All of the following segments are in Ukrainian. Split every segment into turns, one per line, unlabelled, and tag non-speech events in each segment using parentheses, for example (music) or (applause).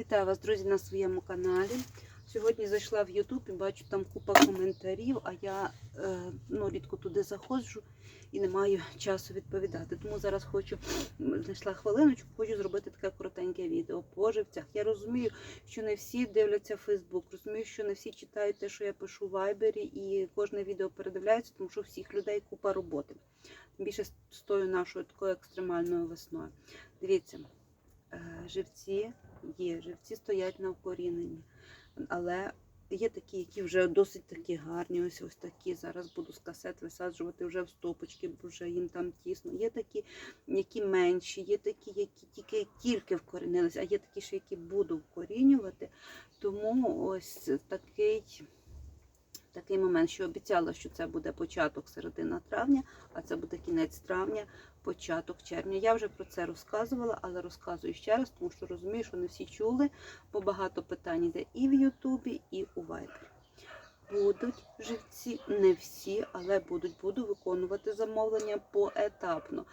Вітаю вас, друзі, на своєму каналі. Сьогодні зайшла в YouTube і бачу там купа коментарів, а я е, ну, рідко туди заходжу і не маю часу відповідати. Тому зараз хочу знайшла хвилиночку, хочу зробити таке коротеньке відео по живцях. Я розумію, що не всі дивляться Facebook, розумію, що не всі читають те, що я пишу в Вайбері, і кожне відео передивляється, тому що всіх людей купа роботи. Більше з тою нашою такою екстремальною весною. Дивіться, е, живці є, живці стоять на вкоріненні, але є такі, які вже досить такі гарні. Ось ось такі. Зараз буду з касет висаджувати вже в стопочки, бо вже їм там тісно. Є такі, які менші, є такі, які тільки тільки вкорінилися, а є такі, що які буду вкорінювати. Тому ось такий. Такий момент, що обіцяла, що це буде початок середина травня, а це буде кінець травня, початок червня. Я вже про це розказувала, але розказую ще раз, тому що розумію, що не всі чули, бо багато питань йде і в Ютубі, і у Вайбері. Будуть живці, не всі, але будуть. Буду виконувати замовлення поетапно.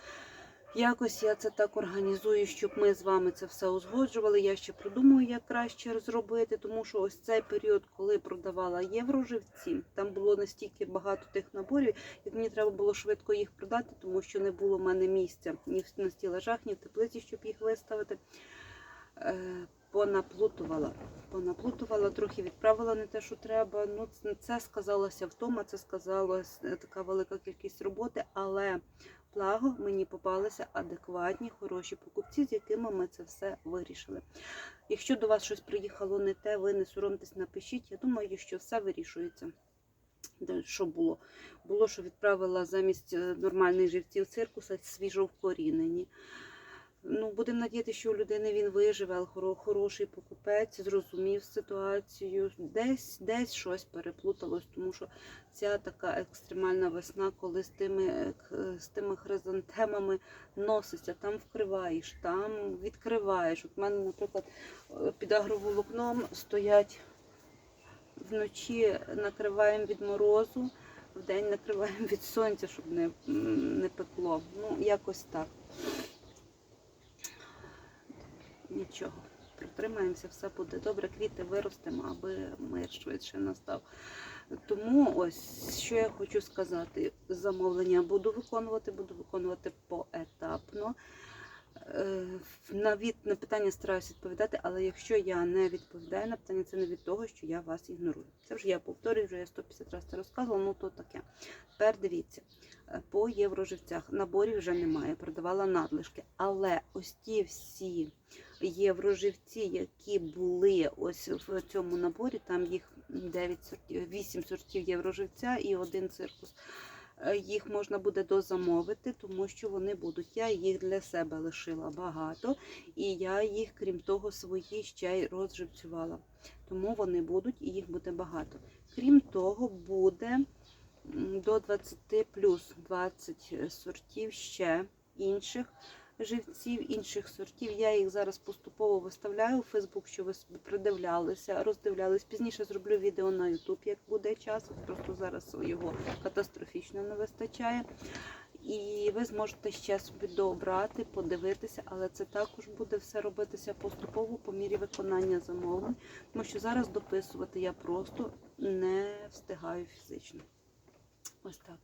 Якось я це так організую, щоб ми з вами це все узгоджували. Я ще придумаю, як краще зробити, тому що ось цей період, коли продавала євроживці, там було настільки багато тих наборів, як мені треба було швидко їх продати, тому що не було в мене місця ні на стілажах, ні в теплиці, щоб їх виставити. Е, Понаплутувала. Понаплутувала, трохи відправила не те, що треба. Ну, це- сказалося втома, це сказалася така велика кількість роботи, але благо мені попалися адекватні, хороші покупці, з якими ми це все вирішили. Якщо до вас щось приїхало не те, ви не соромтесь, напишіть. Я думаю, що все вирішується. Що було? Було, що відправила замість е, нормальних живців циркуса свіжо вкорінені. Ну, будемо надіятися, що у людини він виживе, але хороший покупець, зрозумів ситуацію. Десь, десь щось переплуталось, тому що ця така екстремальна весна, коли з тими, з тими хризантемами носиться, там вкриваєш, там відкриваєш. От в мене, наприклад, е, під агроволокном стоять вночі накриваємо від морозу, вдень накриваємо від сонця, щоб не, не пекло. Ну, якось так. Нічого. Протримаємося, все буде добре, квіти виростемо, аби мир швидше настав. Тому ось що я хочу сказати: замовлення буду виконувати, буду виконувати поетапно. Е, На, питання стараюся відповідати, але якщо я не відповідаю на питання, це не від того, що я вас ігнорую. Це вже я повторюю, вже я 150 разів це розказувала, ну то таке. Тепер дивіться, е, по євроживцях наборів вже немає, продавала надлишки. Але ось ті всі євроживці, які були ось в цьому наборі, там їх 9 сортів, 8 сортів євроживця і один циркус. Е, Їх можна буде дозамовити, тому що вони будуть. Я їх для себе лишила багато, і я їх, крім того, свої ще й розживцювала. Тому вони будуть і їх буде багато. Крім того, буде до 20 плюс 20 сортів ще інших живців, інших сортів. Я їх зараз поступово виставляю у Фейсбук, щоб ви придивлялися, роздивлялись. Пізніше зроблю відео на Ютуб, як буде час. Просто зараз його катастрофічно не вистачає. І ви зможете ще собі дообрати, подивитися, але це також буде все робитися поступово по мірі виконання замовлень, тому що зараз дописувати я просто не встигаю фізично. Ось так.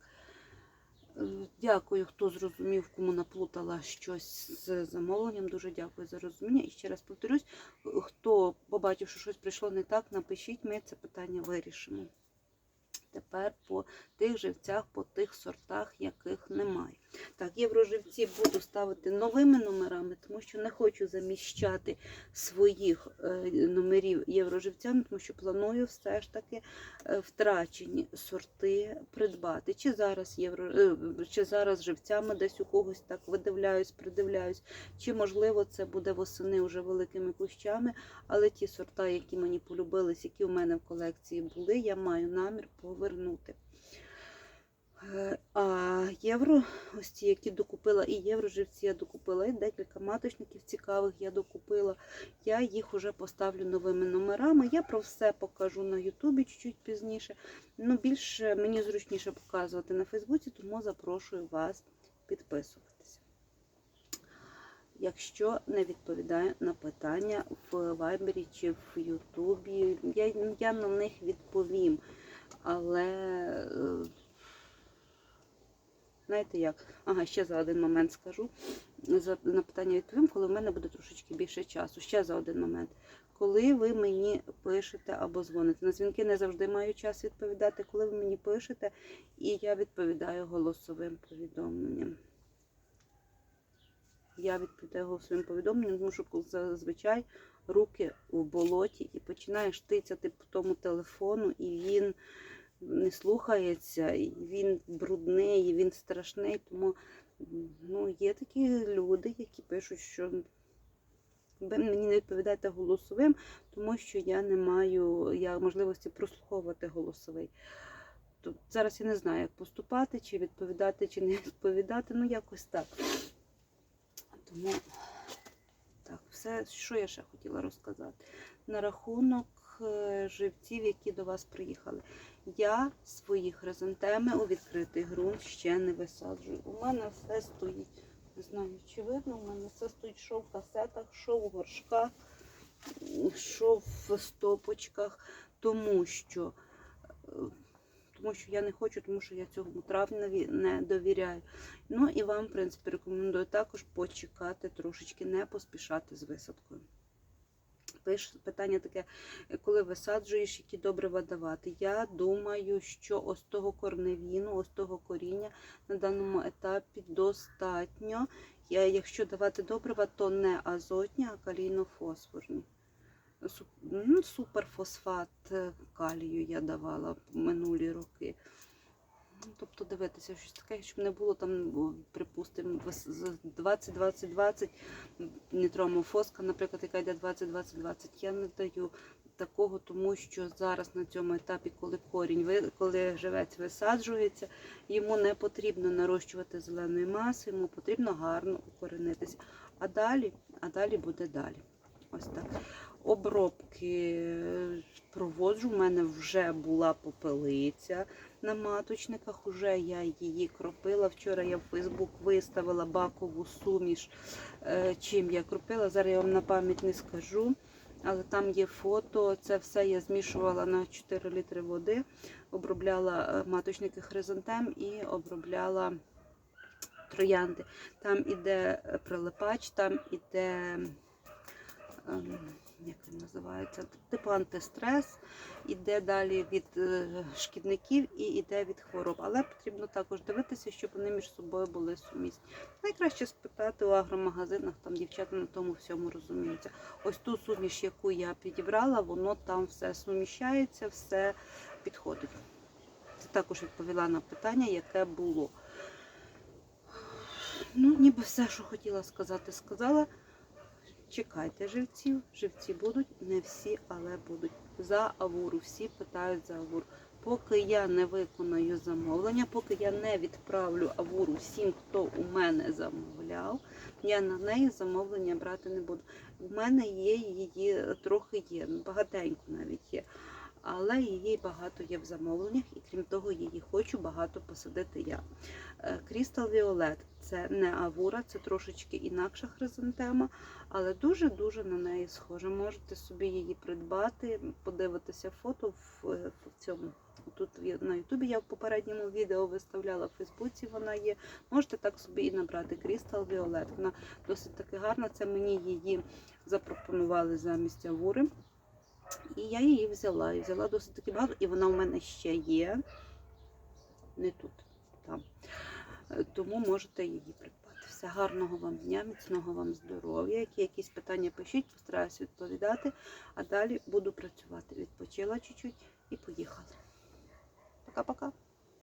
Е, Дякую, хто зрозумів, кому наплутала щось з замовленням. Дуже дякую за розуміння. І ще раз повторюсь, хто побачив, що щось прийшло не так, напишіть, ми це питання вирішимо. Тепер по тих живцях, по тих сортах, яких немає. Так, євроживці буду ставити новими номерами, тому що не хочу заміщати своїх е, номерів євроживцями, тому що планую все ж таки е, втрачені сорти придбати. Чи зараз євро, е, чи зараз живцями десь у когось так видивляюсь, придивляюсь, чи можливо це буде восени вже великими кущами, але ті сорта, які мені полюбились, які у мене в колекції були, я маю намір повернути. Е, А євро, ось ці, які докупила, і євроживці я докупила, і декілька маточників цікавих я докупила. Я їх уже поставлю новими номерами. Я про все покажу на Ютубі чуть-чуть пізніше. Ну, більше мені зручніше показувати на Фейсбуці, тому запрошую вас підписуватися. якщо не відповідаю на питання в Вайбері чи в Ютубі. Я, я на них відповім. Але е, знаєте як? Ага, ще за один момент скажу. На питання відповім, коли в мене буде трошечки більше часу. Ще за один момент. Коли ви мені пишете або дзвоните, на дзвінки не завжди маю час відповідати, коли ви мені пишете, і я відповідаю голосовим повідомленням. Я відповідаю голосовим повідомленням, тому що зазвичай руки в болоті і починаєш тицяти по тому телефону, і він не слухається, і він брудний, і він страшний. Тому ну, є такі люди, які пишуть, що ви мені не відповідаєте голосовим, тому що я не маю я можливості прослуховувати голосовий. То зараз я не знаю, як поступати, чи відповідати, чи не (laughs) відповідати. Ну, якось так. Тому все, що я ще хотіла розказати. На рахунок е, живців, які до вас приїхали. Я свої хризантеми у відкритий ґрунт ще не висаджую. У мене все стоїть. Не знаю, чи видно, у мене все стоїть що в касетах, що в горшках, що в стопочках, тому що, е, тому що я не хочу, тому що я цьому травневі не довіряю. Ну і вам, в принципі, рекомендую також почекати трошечки, не поспішати з висадкою. Питання таке, коли висаджуєш, які добрива давати. Я думаю, що ось того корневіну, ось того коріння на даному етапі достатньо. Якщо давати добрива, то не азотні, а калійно-фосфорні. Ну, Суперфосфат е, калію я давала минулі роки. Ну, Тобто дивитися щось таке, щоб не було там, припустимо, 20-20-20 нітромофоска, наприклад, яка йде 20-20-20. Я не даю такого, тому що зараз на цьому етапі, коли корінь, коли живець висаджується, йому не потрібно нарощувати зеленої маси, йому потрібно гарно укоренитися. А далі, а далі буде далі. Ось так. Обробки проводжу. У мене вже була попелиця на маточниках. Уже я її кропила. Вчора я в Фейсбук виставила бакову суміш, е, чим я кропила. Зараз я вам на пам'ять не скажу. Але там є фото. Це все я змішувала на 4 літри води, обробляла е, маточники хризантем і обробляла троянди. Там іде прилипач, там іде. ем, Як він називається? Типу антистрес, іде далі від е, шкідників і іде від хвороб. Але потрібно також дивитися, щоб вони між собою були сумісні. Найкраще спитати у агромагазинах, там дівчата на тому всьому розуміються. Ось ту суміш, яку я підібрала, воно там все суміщається, все підходить. Це також відповіла на питання, яке було. Ну, ніби все, що хотіла сказати, сказала. Чекайте живців, живці будуть, не всі, але будуть. За авуру. Всі питають за авуру. Поки я не виконаю замовлення, поки я не відправлю авуру всім, хто у мене замовляв, я на неї замовлення брати не буду. У мене є її трохи є, багатенько навіть є. Але її багато є в замовленнях, і крім того, її хочу багато посадити я. Крістал Віолет це не авура, це трошечки інакша хризантема, але дуже-дуже на неї схожа. Можете собі її придбати, подивитися фото в, в цьому. Тут на Ютубі я в попередньому відео виставляла в Фейсбуці. Вона є. Можете так собі і набрати Крістал Віолет. Вона досить таки гарна. Це мені її запропонували замість авури. І я її взяла. І взяла досить таки багато, і вона у мене ще є. Не тут, там. Е, Тому можете її придбати. Все гарного вам дня, міцного вам здоров'я. Які якісь питання пишіть, постараюсь відповідати. А далі буду працювати. Відпочила чуть-чуть і поїхала. Пока-пока.